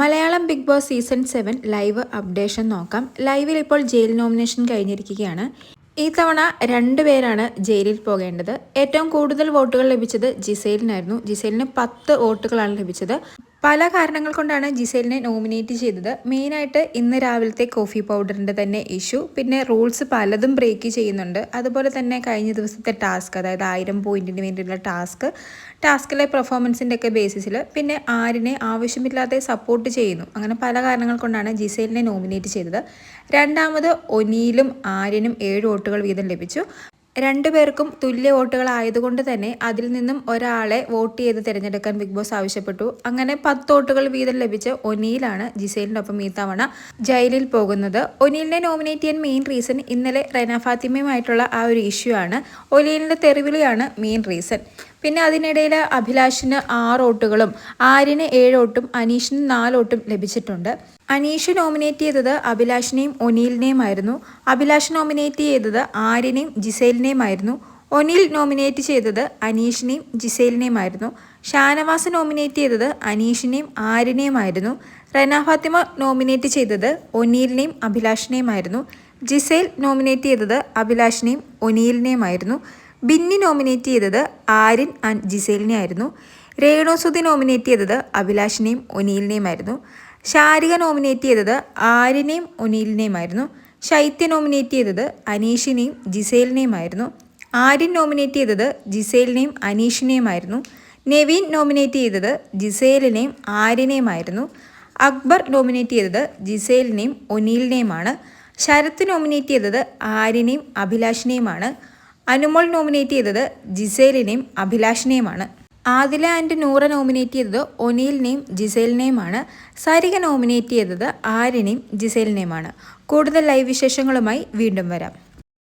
Malayalam Bigg Boss season seven live updation നോക്കാം. ലൈവിൽ ഇപ്പോൾ ജയിൽ നോമിനേഷൻ കഴിഞ്ഞിരിക്കുകയാണ്. ഈ തവണ രണ്ടു പേരാണ് ജയിലിൽ പോകേണ്ടത്. ഏറ്റവും കൂടുതൽ വോട്ടുകൾ ലഭിച്ചത് ജിസൈലിനായിരുന്നു. ജിസൈലിന് പത്ത് വോട്ടുകളാണ് ലഭിച്ചത്. പല കാരണങ്ങൾ കൊണ്ടാണ് ജിസേലിനെ നോമിനേറ്റ് ചെയ്തത്. മെയിനായിട്ട് ഇന്ന് രാവിലത്തെ കോഫി പൗഡറിന്റെ തന്നെ ഇഷ്യൂ. പിന്നെ റൂൾസ് പലതും ബ്രേക്ക് ചെയ്യുന്നുണ്ട്. അതുപോലെ തന്നെ കഴിഞ്ഞ ദിവസത്തെ ടാസ്ക് അതായത് ആയിരം പോയിന്റിന് വേണ്ടിയുള്ള ടാസ്ക് ടാസ്കിലെ പെർഫോമൻസിന്റെ ഒക്കെ ബേസിസിൽ പിന്നെ ആരിനെ ആവശ്യമില്ലാതെ സപ്പോർട്ട് ചെയ്യുന്നു. അങ്ങനെ പല കാരണങ്ങൾ കൊണ്ടാണ് ജിസേലിനെ നോമിനേറ്റ് ചെയ്തത്. രണ്ടാമത് ഒനിയിലും ആര്യനും ഏഴ് വോട്ടുകൾ വീതം ലഭിച്ചു. രണ്ടുപേർക്കും തുല്യ വോട്ടുകളായതുകൊണ്ട് തന്നെ അതിൽ നിന്നും ഒരാളെ വോട്ട് ചെയ്ത് തിരഞ്ഞെടുക്കാൻ ബിഗ് ബോസ് ആവശ്യപ്പെട്ടു. അങ്ങനെ പത്ത് വോട്ടുകൾ വീതം ലഭിച്ച ഒനീലാണ് ജിസേലിനൊപ്പം ഈ തവണ ജയിലിൽ പോകുന്നത്. ഒനീലിനെ നോമിനേറ്റ് ചെയ്യാൻ മെയിൻ റീസൺ ഇന്നലെ റെന ഫാത്തിമയുമായിട്ടുള്ള ആ ഒരു ഇഷ്യൂ ആണ്. ഒനീലിന്റെ തെറിവിളിയാണ് മെയിൻ റീസൺ പിന്നെ അതിനിടയിൽ അഭിലാഷിന് ആറ് വോട്ടുകളും ആരിന് ഏഴ് വോട്ടും അനീഷിന് നാല് വോട്ടും ലഭിച്ചിട്ടുണ്ട്. അനീഷ് നോമിനേറ്റ് ചെയ്തത് അഭിലാഷിനെയും ഒനീലിനെയും ആയിരുന്നു. അഭിലാഷ് നോമിനേറ്റ് ചെയ്തത് ആര്യനെയും ജിസൈലിനെയുമായിരുന്നു ഒനീൽ നോമിനേറ്റ് ചെയ്തത് അനീഷിനെയും ജിസേലിനെയും ആയിരുന്നു. ഷാനവാസ് നോമിനേറ്റ് ചെയ്തത് അനീഷിനെയും ആര്യനെയുമായിരുന്നു റെന ഫാത്തിമ നോമിനേറ്റ് ചെയ്തത് ഒനീലിനെയും അഭിലാഷിനെയും ആയിരുന്നു. ജിസേൽ നോമിനേറ്റ് ചെയ്തത് അഭിലാഷിനെയും ഒനീലിനെയുമായിരുന്നു ബിന്നി നോമിനേറ്റ് ചെയ്തത് ആര്യൻ ആൻഡ് ജിസേലിനെ ആയിരുന്നു. രേണുസുതി നോമിനേറ്റ് ചെയ്തത് അഭിലാഷിനെയും ഒനീലിനെയും ആയിരുന്നു. ശാരിക നോമിനേറ്റ് ചെയ്തത് ആര്യനെയും ഒനീലിനെയുമായിരുന്നു ശൈത്യ നോമിനേറ്റ് ചെയ്തത് അനീഷിനെയും ജിസേലിനെയും ആയിരുന്നു. ആര്യൻ നോമിനേറ്റ് ചെയ്തത് ജിസേലിനെയും അനീഷിനെയും ആയിരുന്നു. നെവീൻ നോമിനേറ്റ് ചെയ്തത് ജിസേലിനെയും ആര്യനെയുമായിരുന്നു അക്ബർ നോമിനേറ്റ് ചെയ്തത് ജിസേലിനെയും ഒനീലിനെയുമാണ് ശരത്ത് നോമിനേറ്റ് ചെയ്തത് ആര്യനെയും അഭിലാഷിനെയുമാണ്. അനുമോൾ നോമിനേറ്റ് ചെയ്തത് ജിസേലിനെയും അഭിലാഷിനെയുമാണ്. ആദില ആൻഡ് നൂറ നോമിനേറ്റ് ചെയ്തത് ഒനീലിനെയും ജിസേലിനെയുമാണ്. സരിക നോമിനേറ്റ് ചെയ്തത് ആര്യനെയും ജിസേലിനെയുമാണ്. കൂടുതൽ ലൈവ് വിശേഷങ്ങളുമായി വീണ്ടും വരാം.